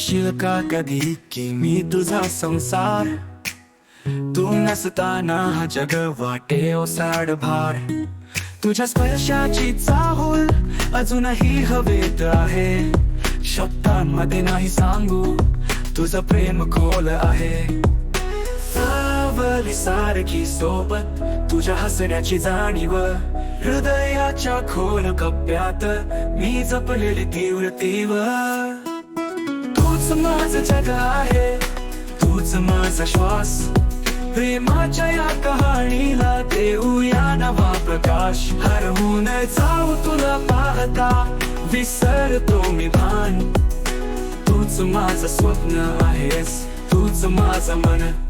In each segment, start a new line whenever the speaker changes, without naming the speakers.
म्हणशील का कधी की मी तुझा संसार? तू नसताना हा जग वाटे ओसाड भार तुझ्या स्पर्शाची चाहूल अजूनही हवेत आहे. शब्दांमध्ये नाही सांगू तुझं प्रेम खोल आहे. सावली सारखी सोबत तुझ्या हसण्याची जाणीव. हृदयाच्या खोल कप्प्यात मी जपलेली तीव्र तीव्र. तूच माझं जग आहे. तूच माझा श्वास. प्रेमाच्या या कहाणीला देऊया नवा प्रकाश. हरवून जाऊ तुला पाहता. विसरतो मी भान. तूच माझं स्वप्न आहेस. तूच माझं मन.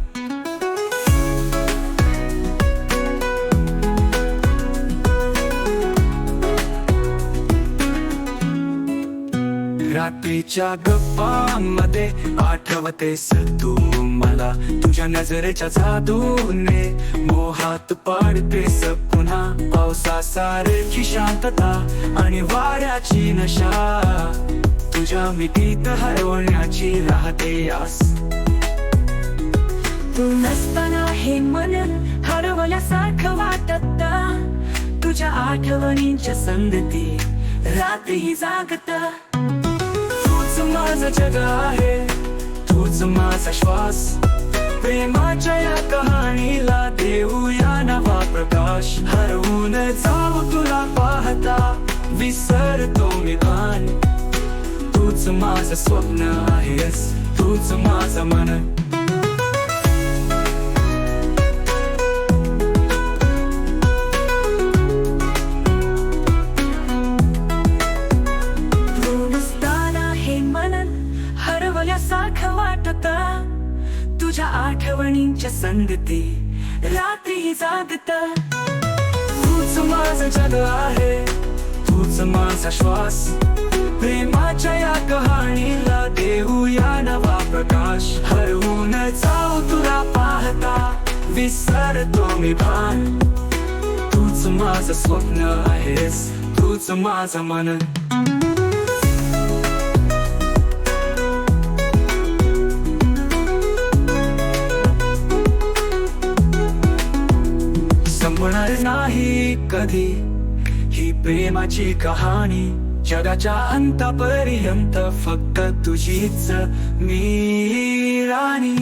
रात्रीच्या गप्पांमध्ये आठवतेस तू मला. तुझ्या नजरेच्या जादूने मोहात पाडतेस पुन्हा पावसासारखी शांतता आणि वाऱ्याची नशा. तुझ्या मिठीत हरवण्याची राहते आस.
तू नसताना हे मन हरवल्यासारखं वाटत. तुझ्या आठवणींच्या संगती रात्री जागत.
माझं जग आहे. तूच माझा श्वास. प्रेमाच्या या कहाणीला देऊया नवा प्रकाश. हरवून जाऊ तुला पाहता. विसरतो मी भान. तूच माझं स्वप्न आहेस. तूच माझं
मन. हरवल्यासारखं वाटत तुझ्या आठवणींच्या संगती रात्री जागत.
तूच माझं जग आहे तूच माझा श्वास. प्रेमाच्या या कहाणीला देऊया नवा प्रकाश. हरवून जाऊ तुला पाहता विसरतो मी भान. तूच माझं स्वप्न आहेस तूच माझं मन. संपणार नाही कधी. ही प्रेमाची कहाणी जगाच्या अंतापर्यंत फक्त तुझीच मी राणी.